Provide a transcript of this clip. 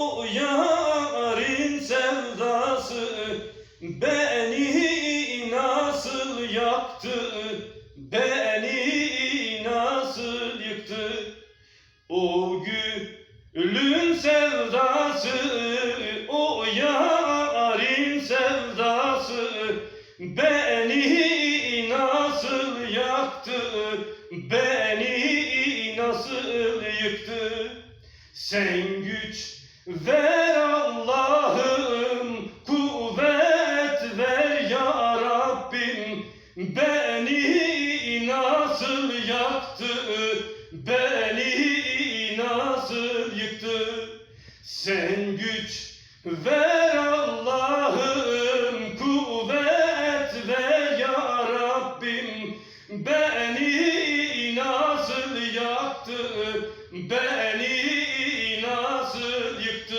O yarın sevdası beni nasıl yaktı, beni nasıl yıktı. O gülün sevdası, o yarın sevdası beni nasıl yaktı, beni nasıl yıktı. Sen güç Ver Allah'ım kuvvet ver ya Rabbim beni nasıl yaktı beni nasıl yıktı? Sen güç ver Allah'ım kuvvet ver ya Rabbim beni nasıl yaktı beni